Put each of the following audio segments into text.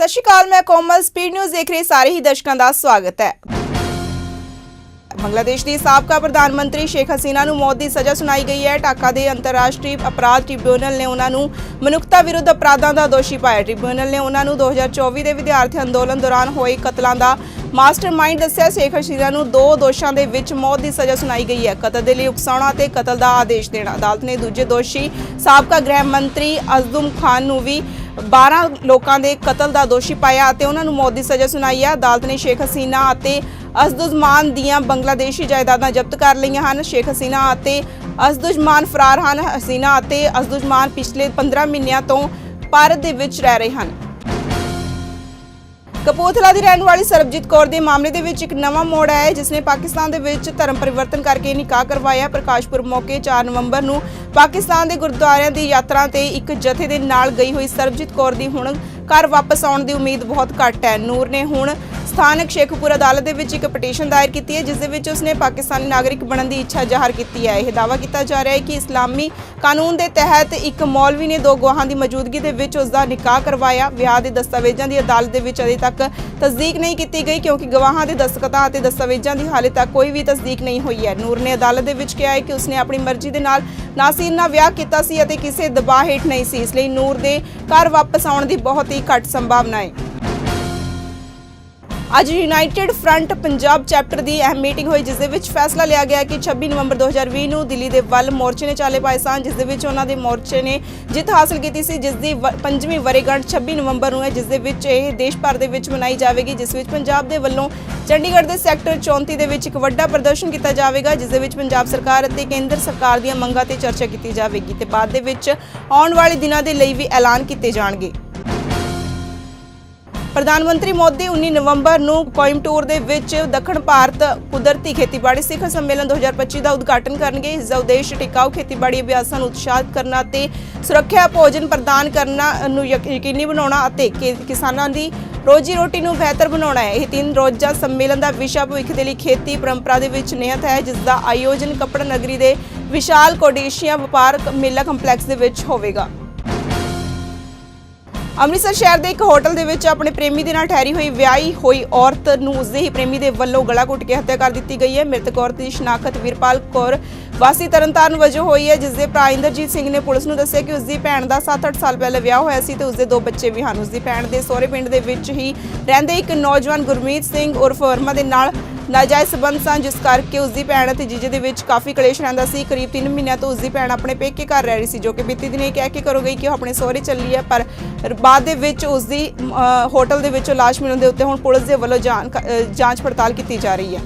ਸਤਿ ਸ਼੍ਰੀ ਅਕਾਲ, ਮੈਂ ਕੋਮਲ। Speed news ਦੇਖ ਰਹੇ ਸਾਰੇ ਹੀ ਦਰਸ਼ਕਾਂ ਦਾ ਸਵਾਗਤ ਹੈ। ਬੰਗਲਾਦੇਸ਼ ਦੀ ਸਾਬਕਾ ਪ੍ਰਧਾਨ ਮੰਤਰੀ ਸ਼ੇਖ ਹਸੀਨਾ ਨੂੰ ਮੌਤ ਦੀ ਸਜ਼ਾ ਸੁਣਾਈ ਗਈ ਹੈ। ਢਾਕਾ ਦੇ ਅੰਤਰਰਾਸ਼ਟਰੀ ਅਪਰਾਧ ਟ੍ਰਿਬਿਊਨਲ ਨੇ ਉਹਨਾਂ ਨੂੰ ਮਨੁੱਖਤਾ ਵਿਰੁੱਧ ਅਪਰਾਧਾਂ ਦਾ ਦੋਸ਼ੀ ਪਾਇਆ। ਟ੍ਰਿਬਿਊਨਲ ਨੇ ਉਹਨਾਂ ਨੂੰ 2024 ਦੇ ਵਿਦਿਆਰਥੀ ਅੰਦੋਲਨ ਦੌਰਾਨ ਹੋਏ ਕਤਲਾਂ ਦਾ ਮਾਸਟਰਮਾਈਂਡ ਦੱਸਿਆ। ਸ਼ੇਖ ਹਸੀਨਾ ਨੂੰ ਦੋ ਦੋਸ਼ਾਂ ਦੇ ਵਿੱਚ ਮੌਤ ਦੀ ਸਜ਼ਾ ਸੁਣਾਈ ਗਈ ਹੈ। ਕਤਲ ਦੇ ਲਈ ਉਕਸਾਉਣਾ ਤੇ ਕਤਲ ਦਾ ਆਦੇਸ਼ ਦੇਣਾ। ਅਦਾਲਤ ਨੇ ਦੂਜੇ ਦੋਸ਼ੀ ਸਾਬਕਾ ਗ੍ਰਹਿ ਮੰਤਰੀ ਅਜ਼ਦੁਮ ਖਾਨ ਨੂੰ ਵੀ 12 ਲੋਕਾਂ ਦੇ ਕਤਲ ਦਾ ਦੋਸ਼ੀ ਪਾਇਆ ਅਤੇ ਉਹਨਾਂ ਨੂੰ ਮੌਤ ਦੀ ਸਜ਼ਾ ਸੁਣਾਈ ਹੈ ਅਦਾਲਤ ਨੇ ਸ਼ੇਖ ਹਸੀਨਾ ਅਤੇ ਅਸਦੁਜ਼ਮਾਨ ਦੀਆਂ ਬੰਗਲਾਦੇਸ਼ੀ ਜਾਇਦਾਦਾਂ ਜ਼ਬਤ ਕਰ ਲਈਆਂ ਹਨ। ਸ਼ੇਖ ਹਸੀਨਾ ਅਤੇ ਅਸਦੁਜ਼ਮਾਨ ਫਰਾਰ ਹਨ। ਹਸੀਨਾ ਅਤੇ ਅਸਦੁਜ਼ਮਾਨ ਪਿਛਲੇ 15 ਮਹੀਨਿਆਂ ਤੋਂ ਭਾਰਤ ਦੇ ਵਿੱਚ ਰਹਿ ਰਹੇ ਹਨ। ਕਪੂਰਥਲਾ ਦੀ ਰਹਿਣ ਵਾਲੀ ਸਰਬਜੀਤ ਕੌਰ ਦੇ ਮਾਮਲੇ ਦੇ ਵਿੱਚ ਇੱਕ ਨਵਾਂ ਮੋੜ ਆਇਆ ਹੈ ਜਿਸ ਨੇ ਪਾਕਿਸਤਾਨ ਦੇ ਵਿੱਚ ਧਰਮ ਪਰਿਵਰਤਨ ਕਰਕੇ ਨਿਕਾਹ ਕਰਵਾਇਆ ਪ੍ਰਕਾਸ਼ਪੁਰ ਮੌਕੇ 4 ਨਵੰਬਰ ਨੂੰ ਪਾਕਿਸਤਾਨ ਦੇ ਗੁਰਦੁਆਰਿਆਂ ਦੀ ਯਾਤਰਾ ਤੇ ਇੱਕ ਜਥੇ ਦੇ ਨਾਲ ਗਈ ਹੋਈ ਸਰਬਜੀਤ ਕੌਰ ਦੀ ਹੁਣ ਘਰ ਵਾਪਸ ਆਉਣ ਦੀ ਉਮੀਦ ਬਹੁਤ ਘੱਟ ਹੈ। ਨੂਰ ਨੇ ਹੁਣ ਸਥਾਨਕ ਸ਼ੇਖਪੁਰ ਅਦਾਲਤ ਦੇ ਵਿੱਚ ਇੱਕ ਪਟੀਸ਼ਨ ਦਾਇਰ ਕੀਤੀ ਹੈ, ਜਿਸ ਦੇ ਵਿੱਚ ਉਸਨੇ ਪਾਕਿਸਤਾਨੀ ਨਾਗਰਿਕ ਬਣਨ ਦੀ ਇੱਛਾ ਜ਼ਾਹਰ ਕੀਤੀ ਹੈ। ਇਹ ਦਾਅਵਾ ਕੀਤਾ ਜਾ ਰਿਹਾ ਹੈ ਕਿ ਇਸਲਾਮੀ ਕਾਨੂੰਨ ਦੇ ਤਹਿਤ ਇੱਕ ਮੌਲਵੀ ਨੇ ਦੋ ਗਵਾਹਾਂ ਦੀ ਮੌਜੂਦਗੀ ਦੇ ਵਿੱਚ ਉਸ ਦਾ ਨਿਕਾਹ ਕਰਵਾਇਆ। ਵਿਆਹ ਦੇ ਦਸਤਾਵੇਜ਼ਾਂ ਦੀ ਅਦਾਲਤ ਦੇ ਵਿੱਚ ਅਜੇ ਤੱਕ ਤਸਦੀਕ ਨਹੀਂ ਕੀਤੀ ਗਈ, ਕਿਉਂਕਿ ਗਵਾਹਾਂ ਦੇ ਦਸਤਖਤਾਂ ਅਤੇ ਦਸਤਾਵੇਜ਼ਾਂ ਦੀ ਹਾਲੇ ਤੱਕ ਕੋਈ ਵੀ ਤਸਦੀਕ ਨਹੀਂ ਹੋਈ ਹੈ। ਨੂਰ ਨੇ ਅਦਾਲਤ ਦੇ ਵਿੱਚ ਕਿਹਾ ਹੈ ਕਿ ਉਸਨੇ ਆਪਣੀ ਮਰਜ਼ੀ ਦੇ ਨਾਲ ਨਾਸੀਰ ਨਾਲ ਵਿਆਹ ਕੀਤਾ ਸੀ ਅਤੇ ਕਿਸੇ ਦਬਾਅ ਹੇਠ ਨਹੀਂ ਸੀ। ਇਸ ਲਈ ਨੂਰ ਦੇ ਘਰ ਵਾਪਸ ਆਉਣ ਦੀ ਬਹੁਤ ਹੀ ਘੱਟ ਸੰਭਾਵਨਾ ਹੈ। ਅੱਜ ਯੂਨਾਈਟਿਡ ਫਰੰਟ ਪੰਜਾਬ ਚੈਪਟਰ ਦੀ ਅਹਿਮ ਮੀਟਿੰਗ ਹੋਈ, ਜਿਸ ਦੇ ਵਿੱਚ ਫੈਸਲਾ ਲਿਆ ਗਿਆ ਕਿ 26 ਨਵੰਬਰ 2020 ਨੂੰ ਦਿੱਲੀ ਦੇ ਵੱਲ ਮੋਰਚੇ ਨੇ ਚਾਲੇ ਪਾਏ ਸਨ, ਜਿਸ ਦੇ ਵਿੱਚ ਉਹਨਾਂ ਦੇ ਮੋਰਚੇ ਨੇ ਜਿੱਤ ਹਾਸਲ ਕੀਤੀ ਸੀ, ਜਿਸ ਦੀ ਵ- ਪੰਜਵੀਂ ਵਰੇਗੰਢ 26 ਨਵੰਬਰ ਨੂੰ ਹੈ, ਜਿਸ ਦੇ ਵਿੱਚ ਇਹ ਦੇਸ਼ ਭਰ ਦੇ ਵਿੱਚ ਮਨਾਈ ਜਾਵੇਗੀ, ਜਿਸ ਵਿੱਚ ਪੰਜਾਬ ਦੇ ਵੱਲੋਂ ਚੰਡੀਗੜ੍ਹ ਦੇ ਸੈਕਟਰ 34 ਦੇ ਵਿੱਚ ਇੱਕ ਵੱਡਾ ਪ੍ਰਦਰਸ਼ਨ ਕੀਤਾ ਜਾਵੇਗਾ, ਜਿਸ ਦੇ ਵਿੱਚ ਪੰਜਾਬ ਸਰਕਾਰ ਅਤੇ ਕੇਂਦਰ ਸਰਕਾਰ ਦੀਆਂ ਮੰਗਾਂ ਤੇ ਚਰਚਾ ਕੀਤੀ ਜਾਵੇਗੀ ਤੇ ਬਾਅਦ ਦੇ ਵਿੱਚ ਆਉਣ ਵਾਲੇ ਦਿਨਾਂ ਦੇ ਲਈ ਵੀ ਐਲਾਨ ਕੀਤੇ ਜਾਣਗੇ। ਪ੍ਰਧਾਨ ਮੰਤਰੀ ਮੋਦੀ 19 ਨਵੰਬਰ ਨੂੰ ਕੋਇਮਟੂਰ ਦੇ ਵਿੱਚ ਦੱਖਣ ਭਾਰਤ ਕੁਦਰਤੀ ਖੇਤੀਬਾੜੀ ਸਿਖਰ ਸੰਮੇਲਨ 2025 ਦਾ ਉਦਘਾਟਨ ਕਰਨਗੇ। ਇਸ ਦਾ ਉਦੇਸ਼ ਟਿਕਾਊ ਖੇਤੀਬਾੜੀ ਅਭਿਆਸਾਂ ਨੂੰ ਉਤਸ਼ਾਹਿਤ ਕਰਨਾ ਤੇ ਸੁਰੱਖਿਆ ਭੋਜਨ ਪ੍ਰਦਾਨ ਕਰਨਾ ਨੂੰ ਯਕ- ਯਕੀਨੀ ਬਣਾਉਣਾ ਅਤੇ ਕਿ- ਕਿਸਾਨਾਂ ਦੀ ਰੋਜੀ ਰੋਟੀ ਨੂੰ ਬਿਹਤਰ ਬਣਾਉਣਾ ਹੈ। ਇਹ ਤਿੰਨ ਰੋਜ਼ਾ ਸੰਮੇਲਨ ਦਾ ਵਿਸ਼ਾ ਭਵਿੱਖ ਦੇ ਲਈ ਖੇਤੀ ਪਰੰਪਰਾ ਦੇ ਵਿੱਚ ਨਿਯਤ ਹੈ, ਜਿਸ ਦਾ ਆਯੋਜਨ ਕੱਪੜਾ ਨਗਰੀ ਦੇ ਵਿਸ਼ਾਲ ਕੋਡੇਸ਼ੀਆ ਵਪਾਰਕ ਮੇਲਾ ਕੰਪਲੈਕਸ ਦੇ ਵਿੱਚ ਹੋਵੇਗਾ। ਅੰਮ੍ਰਿਤਸਰ ਸ਼ਹਿਰ ਦੇ ਇੱਕ ਹੋਟਲ ਦੇ ਵਿੱਚ ਆਪਣੇ ਪ੍ਰੇਮੀ ਦੇ ਨਾਲ ਠਹਿਰੀ ਹੋਈ ਵਿਆਹੀ ਹੋਈ ਔਰਤ ਨੂੰ ਉਸਦੇ ਹੀ ਪ੍ਰੇਮੀ ਦੇ ਵੱਲੋਂ ਗਲਾ ਘੁੱਟ ਕੇ ਹੱਤਿਆ ਕਰ ਦਿੱਤੀ ਗਈ ਹੈ। ਮ੍ਰਿਤਕ ਔਰਤ ਦੀ ਸ਼ਨਾਖਤ ਵੀਰਪਾਲ ਕੌਰ ਵਾਸੀ ਤਰਨਤਾਰਨ ਵਜੋਂ ਹੋਈ ਹੈ ਜਿਸ ਦੇ ਭਰਾ ਇੰਦਰਜੀਤ ਸਿੰਘ ਨੇ ਪੁਲਿਸ ਨੂੰ ਦੱਸਿਆ ਕਿ ਉਸਦੀ ਭੈਣ ਦਾ 7-8 ਸਾਲ ਪਹਿਲਾਂ ਵਿਆਹ ਹੋਇਆ ਸੀ ਤੇ ਉਸਦੇ ਦੋ ਬੱਚੇ ਵੀ ਹਨ। ਉਸਦੀ ਭੈਣ ਦੇ ਸਹੁਰੇ ਪਿੰਡ ਦੇ ਵਿੱਚ ਹੀ ਰਹਿੰਦੇ ਇੱਕ ਨੌਜਵਾਨ ਗੁਰਮੀਤ ਸਿੰਘ ਉਰਫ ਵਰਮਾ ਦੇ ਨਾਲ ਨਾਜਾਇਜ਼ ਸਬੰਧ ਸਨ ਜਿਸ ਕਰਕੇ ਉਸਦੀ ਭੈਣ ਅਤੇ ਜੀਜੇ ਦੇ ਵਿੱਚ ਕਾਫੀ ਕਲੇਸ਼ ਰਹਿੰਦਾ ਸੀ। ਕਰੀਬ 3 ਮਹੀਨਿਆਂ ਤੋਂ ਉਸਦੀ ਭੈਣ ਆਪਣੇ ਪੇਕੇ ਘਰ ਰਹਿ ਰਹੀ ਸੀ ਜੋ ਕਿ ਬੀਤੀ ਦਿਨ ਇਹ ਕਹਿ ਕੇ ਕਰੋ ਗਈ ਕਿ ਉਹ ਆਪਣੇ ਸਹੁਰੇ ਚੱਲੀ ਹੈ ਪਰ ਬਾਅਦ ਦੇ ਵਿੱਚ ਉਸਦੀ ਅ, ਹੋਟਲ ਦੇ ਵਿੱਚੋਂ ਲਾਸ਼ ਮਿਲਣ ਦੇ ਉੱਤੇ ਹੁਣ ਪੁਲਿਸ ਦੇ ਵੱਲੋਂ ਜਾਂਚ ਪੜਤਾਲ ਕੀਤੀ ਜਾ ਰਹੀ ਹੈ।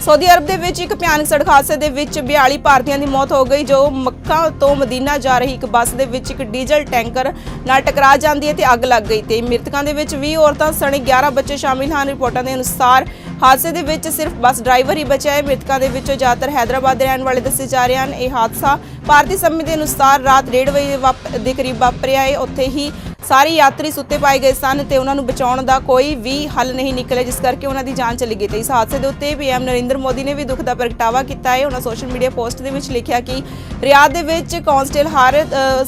ਸਾਊਦੀ ਅਰਬ ਦੇ ਵਿੱਚ ਇੱਕ ਭਿਆਨਕ ਸੜਕ ਹਾਦਸੇ ਦੇ ਵਿੱਚ 42 ਭਾਰਤੀਆਂ ਦੀ ਮੌਤ ਹੋ ਗਈ, ਜੋ ਮੱਕਾ ਤੋਂ ਮਦੀਨਾ ਜਾ ਰਹੀ ਇੱਕ ਬੱਸ ਦੇ ਵਿੱਚ ਇੱਕ ਡੀਜ਼ਲ ਟੈਂਕਰ ਨਾਲ ਟਕਰਾ ਜਾਂਦੀ ਹੈ ਤੇ ਅੱਗ ਲੱਗ ਗਈ ਤੇ ਮ੍ਰਿਤਕਾਂ ਦੇ ਵਿੱਚ 20 ਔਰਤਾਂ, ਸਣੇ 11 ਬੱਚੇ ਸ਼ਾਮਿਲ ਹਨ। ਰਿਪੋਰਟਾਂ ਦੇ ਅਨੁਸਾਰ ਹਾਦਸੇ ਦੇ ਵਿੱਚ ਸਿਰਫ ਬੱਸ ਡਰਾਈਵਰ ਹੀ ਬਚਿਆ ਹੈ। ਮ੍ਰਿਤਕਾਂ ਦੇ ਵਿੱਚੋਂ ਜ਼ਿਆਦਾਤਰ ਹੈਦਰਾਬਾਦ ਦੇ ਰਹਿਣ ਵਾਲੇ ਦੱਸੇ ਜਾ ਰਹੇ ਹਨ। ਇਹ ਹਾਦਸਾ ਭਾਰਤੀ ਸਮੇਂ ਦੇ ਅਨੁਸਾਰ ਰਾਤ 1:30 ਵਜੇ ਵਾਪ- ਦੇ ਕਰੀਬ ਵਾਪਰਿਆ ਹੈ। ਉੱਥੇ ਹੀ ਸਾਰੇ ਯਾਤਰੀ ਸੁੱਤੇ ਪਾਏ ਗਏ ਸਨ ਤੇ ਉਹਨਾਂ ਨੂੰ ਬਚਾਉਣ ਦਾ ਕੋਈ ਵੀ ਹੱਲ ਨਹੀਂ ਨਿਕਲਿਆ, ਜਿਸ ਕਰਕੇ ਉਹਨਾਂ ਦੀ ਜਾਨ ਚਲੀ ਗਈ ਤੇ ਇਸ ਹਾਦਸੇ ਦੇ ਉੱਤੇ ਪੀਐਮ ਨਰਿੰਦਰ ਮੋਦੀ ਨੇ ਵੀ ਦੁੱਖ ਦਾ ਪ੍ਰਗਟਾਵਾ ਕੀਤਾ ਹੈ। ਉਹਨਾਂ ਸੋਸ਼ਲ ਮੀਡੀਆ ਪੋਸਟ ਦੇ ਵਿੱਚ ਲਿਖਿਆ ਕਿ ਰਿਆਦ ਦੇ ਵਿੱਚ ਕੌਂਸਟਲ ਹਰ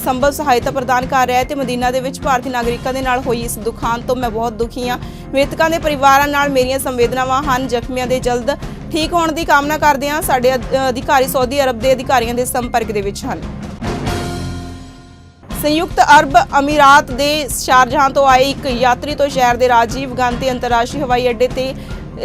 ਸੰਭਵ ਸਹਾਇਤਾ ਪ੍ਰਦਾਨ ਕਰ ਰਿਹਾ ਹੈ ਤੇ ਮਦੀਨਾ ਦੇ ਵਿੱਚ ਭਾਰਤੀ ਨਾਗਰਿਕਾਂ ਦੇ ਨਾਲ ਹੋਈ ਇਸ ਦੁਖਾਂਤ ਤੋਂ ਮੈਂ ਬਹੁਤ ਦੁਖੀ ਹਾਂ। ਮ੍ਰਿਤਕਾਂ ਦੇ ਪਰਿਵਾਰਾਂ ਨਾਲ ਮੇਰੀਆਂ ਸੰਵੇਦਨਾਵਾਂ ਹਨ, ਜ਼ਖਮੀਆਂ ਦੇ ਜਲਦ ਠੀਕ ਹੋਣ ਦੀ ਕਾਮਨਾ ਕਰਦੇ ਹਾਂ। ਸਾਡੇ ਅਧਿਕਾਰੀ ਸਾਊਦੀ ਅਰਬ ਦੇ ਅਧਿਕਾਰੀਆਂ ਦੇ ਸੰਪਰਕ ਦੇ ਵਿੱਚ ਹਨ। ਸੰਯੁਕਤ ਅਰਬ ਅਮੀਰਾਤ ਦੇ ਸ਼ਾਰਜਹਾਂ ਤੋਂ ਆਏ ਇੱਕ ਯਾਤਰੀ ਤੋਂ ਸ਼ਹਿਰ ਦੇ ਰਾਜੀਵ ਗਾਂਧੀ ਅੰਤਰਰਾਸ਼ਟਰੀ ਹਵਾਈ ਅੱਡੇ ਤੇ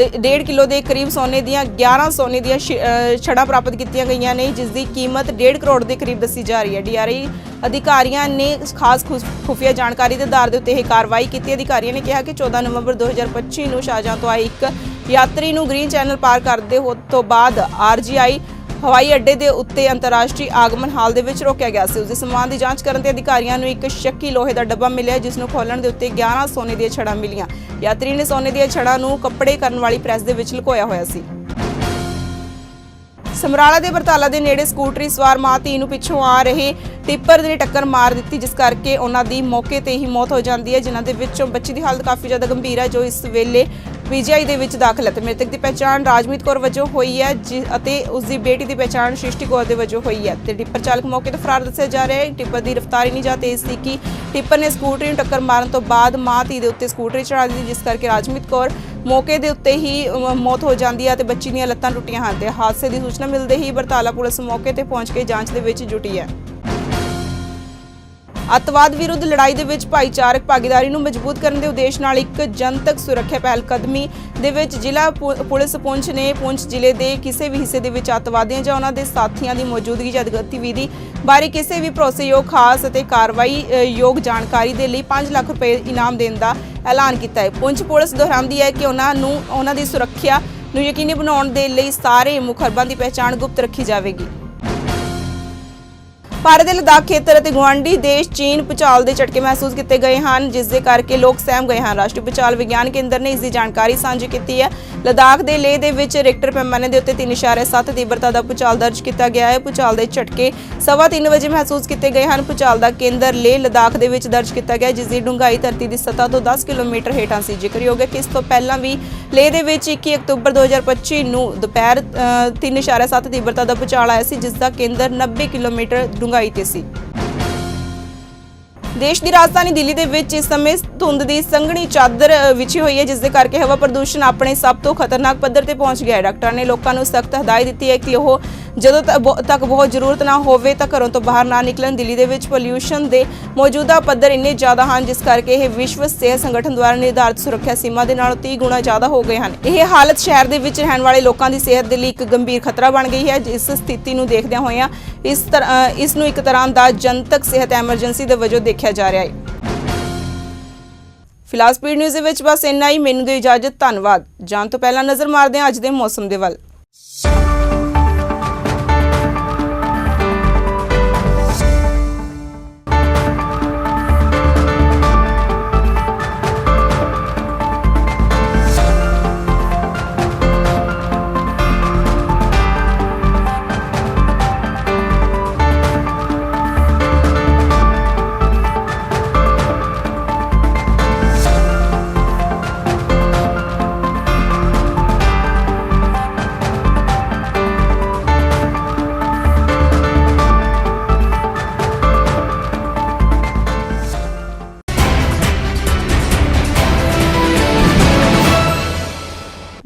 1.5 ਕਿਲੋ ਦੇ ਕਰੀਬ ਸੋਨੇ ਦੀਆਂ 11 ਸੋਨੇ ਦੀਆਂ ਛੜਾਂ ਪ੍ਰਾਪਤ ਕੀਤੀਆਂ ਗਈਆਂ ਨੇ, ਜਿਸ ਦੀ ਕੀਮਤ 1.5 ਕਰੋੜ ਦੇ ਕਰੀਬ ਦੱਸੀ ਜਾ ਰਹੀ ਹੈ। ਡੀਆਰਆਈ ਅਧਿਕਾਰੀਆਂ ਨੇ ਖਾਸ ਖੁਸ- ਖੁਫੀਆ ਜਾਣਕਾਰੀ ਦੇ ਆਧਾਰ ਦੇ ਉੱਤੇ ਇਹ ਕਾਰਵਾਈ ਕੀਤੀ। ਅਧਿਕਾਰੀਆਂ ਨੇ ਕਿਹਾ ਕਿ 14 ਨਵੰਬਰ 2025 ਨੂੰ ਸ਼ਾਰਜਹਾਂ ਤੋਂ ਆਏ ਇੱਕ ਯਾਤਰੀ ਨੂੰ ਗ੍ਰੀਨ ਚੈਨਲ ਪਾਰ ਕਰਦੇ ਹੋ, ਤੋਂ ਬਾਅਦ ਆਰਜੀਆਈ ਹਵਾਈ ਅੱਡੇ ਦੇ ਉੱਤੇ ਅੰਤਰਰਾਸ਼ਟਰੀ ਆਗਮਨ ਹਾਲ ਦੇ ਵਿੱਚ ਰੋਕਿਆ ਗਿਆ ਸੀ। ਉਸ ਦੇ ਸਮਾਨ ਦੀ ਜਾਂਚ ਕਰਨ ਤੇ ਅਧਿਕਾਰੀਆਂ ਨੂੰ ਇੱਕ ਸ਼ੱਕੀ ਲੋਹੇ ਦਾ ਡੱਬਾ ਮਿਲਿਆ, ਜਿਸ ਨੂੰ ਖੋਲਣ ਦੇ ਉੱਤੇ 11 ਸੋਨੇ ਦੀਆਂ ਛੜਾਂ ਮਿਲੀਆਂ। ਯਾਤਰੀ ਨੇ ਸੋਨੇ ਦੀਆਂ ਛੜਾਂ ਨੂੰ ਕੱਪੜੇ ਕਰਨ ਵਾਲੀ ਪ੍ਰੈਸ ਦੇ ਵਿੱਚ ਲੁਕੋਇਆ ਹੋਇਆ ਸੀ। ਸਮਰਾਲਾ ਦੇ ਬਰਤਾਲਾ ਦੇ ਨੇੜੇ ਸਕੂਟਰੀ ਸਵਾਰ ਮਾਂ ਧੀ ਨੂੰ ਪਿੱਛੋਂ ਆ ਰਹੇ ਟਿੱਪਰ ਨੇ ਟੱਕਰ ਮਾਰ ਦਿੱਤੀ, ਜਿਸ ਕਰਕੇ ਉਹਨਾਂ ਦੀ ਮੌਕੇ ਤੇ ਹੀ ਮੌਤ ਹੋ ਜਾਂਦੀ ਹੈ, ਜਿਨ੍ਹਾਂ ਦੇ ਵਿੱਚੋਂ ਬੱਚੀ ਦੀ ਹਾਲਤ ਕਾਫੀ ਜ਼ਿਆਦਾ ਗੰਭੀਰ ਹੈ, ਜੋ ਇਸ ਵੇਲੇ ਪੀਜੀਆਈ ਦੇ ਵਿੱਚ ਦਾਖਲ ਹੈ ਤੇ ਮ੍ਰਿਤਕ ਦੀ ਪਛਾਣ ਰਾਜਮੀਤ ਕੌਰ ਵਜੋਂ ਹੋਈ ਹੈ, ਜਿ- ਅਤੇ ਉਸ ਦੀ ਬੇਟੀ ਦੀ ਪਛਾਣ ਸ੍ਰਿਸ਼ਟੀ ਕੌਰ ਦੇ ਵਜੋਂ ਹੋਈ ਹੈ। ਤੇ ਟਿੱਪਰ ਚਾਲਕ ਮੌਕੇ ਤੋਂ ਫਰਾਰ ਦੱਸਿਆ ਜਾ ਰਿਹਾ ਹੈ। ਟਿੱਪਰ ਦੀ ਰਫ਼ਤਾਰ ਇੰਨੀ ਜਾਂ ਤੇਜ਼ ਸੀ ਕਿ ਟਿੱਪਰ ਨੇ ਸਕੂਟਰੀ ਨੂੰ ਟੱਕਰ ਮਾਰਨ ਤੋਂ ਬਾਅਦ ਮਾਂ ਧੀ ਦੇ ਉੱਤੇ ਸਕੂਟਰੀ ਚੜਾ ਦਿੱਤੀ, ਜਿਸ ਕਰਕੇ ਰਾਜਮੀਤ ਕੌਰ ਮੌਕੇ ਦੇ ਉੱਤੇ ਹੀ ਮੌਤ ਹੋ ਜਾਂਦੀ ਹੈ ਤੇ ਬੱਚੀ ਦੀਆਂ ਲੱਤਾਂ ਟੁੱਟੀਆਂ ਹਨ ਤੇ ਹਾਦਸੇ ਦੀ ਸੂਚਨਾ ਮਿਲਦੇ ਹੀ ਬਰਤਾਲਾ ਪੁਲਿਸ ਮੌਕੇ ਤੇ ਪਹੁੰਚ ਕੇ ਜਾਂਚ ਦੇ ਵਿੱਚ ਜੁਟੀ ਹੈ। ਅੱਤਵਾਦ ਵਿਰੁੱਧ ਲੜਾਈ ਦੇ ਵਿੱਚ ਭਾਈਚਾਰਕ ਭਾਗੀਦਾਰੀ ਨੂੰ ਮਜ਼ਬੂਤ ਕਰਨ ਦੇ ਉਦੇਸ਼ ਨਾਲ ਇੱਕ ਜਨਤਕ ਸੁਰੱਖਿਆ ਪਹਿਲ ਕਦਮੀ ਦੇ ਵਿੱਚ ਜ਼ਿਲ੍ਹਾ ਪੁ- ਪੁਲਿਸ ਪੁੰਛ ਨੇ ਪੁੰਛ ਜ਼ਿਲ੍ਹੇ ਦੇ ਕਿਸੇ ਵੀ ਹਿੱਸੇ ਦੇ ਵਿੱਚ ਅੱਤਵਾਦੀਆਂ ਜਾਂ ਉਹਨਾਂ ਦੇ ਸਾਥੀਆਂ ਦੀ ਮੌਜੂਦਗੀ ਜਾਂ ਗਤੀਵਿਧੀ ਬਾਰੇ ਕਿਸੇ ਵੀ ਭਰੋਸੇਯੋਗ ਖਾਸ ਅਤੇ ਕਾਰਵਾਈ ਯੋਗ ਜਾਣਕਾਰੀ ਦੇ ਲਈ 5 ਲੱਖ ਰੁਪਏ ਇਨਾਮ ਦੇਣ ਦਾ ਐਲਾਨ ਕੀਤਾ ਹੈ। ਪੁੰਛ ਪੁਲਿਸ ਦੁਹਰਾਉਂਦੀ ਹੈ ਕਿ ਉਹਨਾਂ ਨੂੰ, ਉਹਨਾਂ ਦੀ ਸੁਰੱਖਿਆ ਨੂੰ ਯਕੀਨੀ ਬਣਾਉਣ ਦੇ ਲਈ ਸਾਰੇ ਮੁਖਰਬਾਂ ਦੀ ਪਹਿਚਾਣ ਗੁਪਤ ਰੱਖੀ ਜਾਵੇਗੀ। ਭਾਰਤ ਦੇ ਲਦਾਖ ਖੇਤਰ ਅਤੇ ਗੁਆਂਢੀ ਦੇਸ਼ ਚੀਨ ਭੂਚਾਲ ਦੇ ਝਟਕੇ ਮਹਿਸੂਸ ਕੀਤੇ ਗਏ ਹਨ ਜਿਸ ਦੇ ਕਰਕੇ ਲੋਕ ਸਹਿਮ ਗਏ ਹਨ। ਰਾਸ਼ਟਰੀ ਭੂਚਾਲ ਵਿਗਿਆਨ ਕੇਂਦਰ ਨੇ ਇਸ ਦੀ ਜਾਣਕਾਰੀ ਸਾਂਝੀ ਕੀਤੀ ਹੈ। ਲਦਾਖ ਦੇ ਲੇਹ ਦੇ ਵਿੱਚ ਰਿਕਟਰ ਪੈਮਾਨੇ ਦੇ ਉੱਤੇ 3.7 ਤੀਬਰਤਾ ਦਾ ਭੂਚਾਲ ਦਰਜ ਕੀਤਾ ਗਿਆ ਹੈ। ਭੂਚਾਲ ਦੇ ਝਟਕੇ ਸਵਾ ਤਿੰਨ ਵਜੇ ਮਹਿਸੂਸ ਕੀਤੇ ਗਏ ਹਨ। ਭੂਚਾਲ ਦਾ ਕੇਂਦਰ ਲੇਹ ਲਦਾਖ ਦੇ ਵਿੱਚ ਦਰਜ ਕੀਤਾ ਗਿਆ ਜਿਸ ਦੀ ਡੂੰਘਾਈ ਧਰਤੀ ਦੀ ਸਤਹ ਤੋਂ 10 ਕਿਲੋਮੀਟਰ ਹੇਠਾਂ ਸੀ। ਜ਼ਿਕਰਯੋਗ ਹੈ ਕਿ ਇਸ ਤੋਂ ਪਹਿਲਾਂ ਵੀ ਲੇਹ ਦੇ ਵਿੱਚ 21 ਅਕਤੂਬਰ 2025 ਨੂੰ ਦੁਪਹਿਰ ਅ, 3.7 ਤੀਬਰਤਾ ਦਾ ਭੂਚਾਲ ਆਇਆ ਸੀ ਜਿਸ ਦਾ ਕੇਂਦਰ 90 ਕਿਲੋਮੀਟਰ ਡੂੰਘਾਈ ਤੇ ਸੀ। ਦੇਸ਼ ਦੀ ਰਾਜਧਾਨੀ ਦਿੱਲੀ ਦੇ ਵਿੱਚ ਇਸ ਸਮੇਂ ਧੁੰਦ ਦੀ ਸੰਘਣੀ ਚਾਦਰ ਵਿਛੀ ਹੋਈ ਹੈ, ਜਿਸ ਦੇ ਕਰਕੇ ਹਵਾ ਪ੍ਰਦੂਸ਼ਣ ਆਪਣੇ ਸਭ ਤੋਂ ਖਤਰਨਾਕ ਪੱਧਰ ਤੇ ਪਹੁੰਚ ਗਿਆ ਹੈ। ਡਾਕਟਰਾਂ ਨੇ ਲੋਕਾਂ ਨੂੰ ਸਖਤ ਹਦਾਇਤ ਦਿੱਤੀ ਹੈ ਕਿ ਉਹ ਜਦੋਂ ਤੱਕ ਬਹੁਤ ਜ਼ਰੂਰਤ ਨਾ ਹੋਵੇ ਤਾਂ ਘਰੋਂ ਤੋਂ ਬਾਹਰ ਨਾ ਨਿਕਲਣ, ਦਿੱਲੀ ਦੇ ਵਿੱਚ ਪੋਲਿਊਸ਼ਨ ਦੇ ਮੌਜੂਦਾ ਪੱਧਰ ਇੰਨੇ ਜ਼ਿਆਦਾ ਹਨ, ਜਿਸ ਕਰਕੇ ਇਹ ਵਿਸ਼ਵ ਸਿਹਤ ਸੰਗਠਨ ਦੁਆਰਾ ਨਿਰਧਾਰਿਤ ਸੁਰੱਖਿਆ ਸੀਮਾ ਦੇ ਨਾਲੋਂ 30 ਗੁਣਾ ਜ਼ਿਆਦਾ ਹੋ ਗਏ ਹਨ। ਇਹ ਹਾਲਤ ਸ਼ਹਿਰ ਦੇ ਵਿੱਚ ਰਹਿਣ ਵਾਲੇ ਲੋਕਾਂ ਦੀ ਸਿਹਤ ਦੇ ਲਈ ਇੱਕ ਗੰਭੀਰ ਖਤਰਾ ਬਣ ਗਈ ਹੈ ਇਸ ਸਥਿਤੀ ਨੂੰ ਦੇਖਦਿਆਂ ਹੋਇਆਂ ਇਸ ਤਰ੍ਹਾਂ ਇਸ ਨੂੰ ਇੱਕ ਤਰ੍ਹਾਂ ਦਾ ਜਨਤਕ ਸਿਹਤ ਐਮਰਜੈਂਸੀ ਦੇ ਵਜੋਂ ਦੇਖਿਆ ਜਾ ਰਿਹਾ ਹੈ। ਫਿਲਹਾਲ ਸਪੀਡ ਨਿਊਜ਼ ਦੇ ਵਿੱਚ ਬਸ ਇੰਨਾ ਹੀ। ਮੈਨੂੰ ਦੇ ਇਜਾਜ਼ਤ, ਧੰਨਵਾਦ। ਜਾਣ ਤੋਂ ਪਹਿਲਾਂ ਨਜ਼ਰ ਮਾਰਦੇ ਹਾਂ ਅੱਜ ਦੇ ਮੌਸਮ ਦੇ ਵੱਲ।